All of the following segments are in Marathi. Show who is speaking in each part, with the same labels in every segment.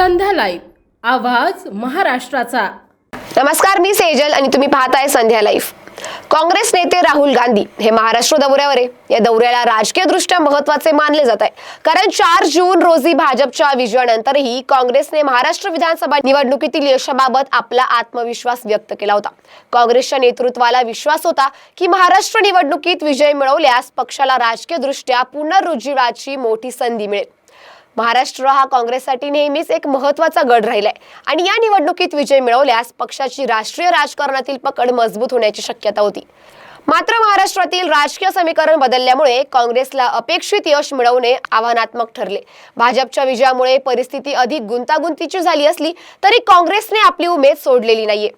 Speaker 1: लाईव्ह आवाज महाराष्ट्राचा.
Speaker 2: नमस्कार मी सेजल आणि तुम्ही पाहताय संध्या लाईव्ह. काँग्रेस नेते राहुल गांधी हे महाराष्ट्र दौऱ्यावर आहे. या दौऱ्याला राजकीय दृष्ट्या महत्त्वाचे मानले जात आहे. कारण चार जून रोजी भाजपच्या विजयानंतरही काँग्रेसने महाराष्ट्र विधानसभा निवडणुकीतील यशाबाबत आपला आत्मविश्वास व्यक्त केला होता. काँग्रेसच्या नेतृत्वाला विश्वास होता की महाराष्ट्र निवडणुकीत विजय मिळवल्यास पक्षाला राजकीय दृष्ट्या पुनरुज्जीवाची मोठी संधी मिळेल. महाराष्ट्र हा काँग्रेससाठी नेहमीच एक महत्त्वाचा गड राहिलाय. आणि या निवडणुकीत विजय मिळवल्यास पक्षाची राष्ट्रीय राजकारणातील पकड मजबूत होण्याची शक्यता होती. मात्र महाराष्ट्रातील राजकीय समीकरण बदलल्यामुळे काँग्रेसला अपेक्षित यश मिळवणे आव्हानात्मक ठरले. भाजपच्या विजयामुळे परिस्थिती अधिक गुंतागुंतीची झाली असली तरी काँग्रेसने आपली उमेद सोडलेली नाहीये.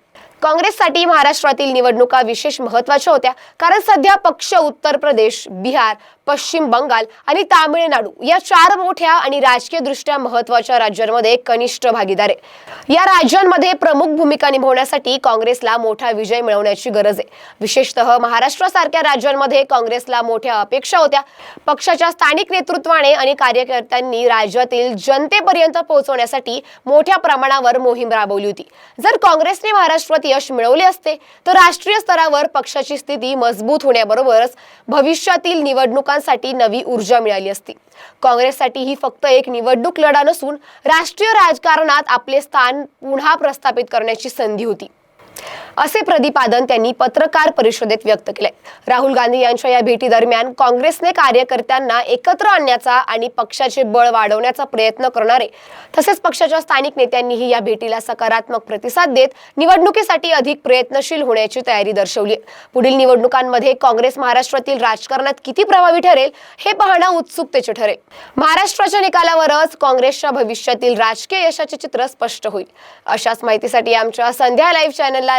Speaker 2: काँग्रेससाठी महाराष्ट्रातील निवडणुका विशेष महत्त्वाच्या होत्या. कारण सध्या पक्ष उत्तर प्रदेश बिहार पश्चिम बंगाल आणि तामिळनाडू या चार मोठ्या आणि राजकीय दृष्ट्या महत्त्वाच्या राज्यांमध्ये कनिष्ठ भागीदार आहे. या राज्यांमध्ये प्रमुख भूमिका निभावण्यासाठी काँग्रेसला मोठा विजय मिळवण्याची गरज आहे. विशेषतः महाराष्ट्रासारख्या राज्यांमध्ये काँग्रेसला मोठ्या अपेक्षा होत्या. पक्षाच्या स्थानिक नेतृत्वाने आणि कार्यकर्त्यांनी राज्यातील जनतेपर्यंत पोहोचवण्यासाठी मोठ्या प्रमाणावर मोहीम राबवली होती. जर काँग्रेसने महाराष्ट्रात यश मिळवले असते तर राष्ट्रीय स्तरावर पक्षाची स्थिती मजबूत होण्याबरोबरच भविष्यातील निवडणुकांसाठी नवी ऊर्जा मिळाली असती. काँग्रेससाठी ही फक्त एक निवडणूक लढा नसून राष्ट्रीय राजकारणात आपले स्थान पुन्हा प्रस्थापित करण्याची संधी होती. असे प्रतिपादन त्यांनी पत्रकार परिषदेत व्यक्त केले. राहुल गांधी यांच्या या भेटी दरम्यान काँग्रेसने कार्यकर्त्यांना एकत्र आणण्याचा आणि पक्षाचे बळ वाढवण्याचा प्रयत्न करणारे तसेच पक्षाच्या स्थानिक नेत्यांनीही या भेटीला सकारात्मक प्रतिसाद देत निवडणुकीसाठी अधिक प्रयत्नशील होण्याची तयारी दर्शवली पुढील निवडणुकांमध्ये काँग्रेस महाराष्ट्रातील राजकारणात किती प्रभावी ठरेल हे पाहणं उत्सुकतेचे ठरेल. महाराष्ट्राच्या निकालावरच काँग्रेसच्या भविष्यातील राजकीय यशाचे चित्र स्पष्ट होईल. अशाच माहितीसाठी आमच्या संध्या लाईव्ह चॅनलला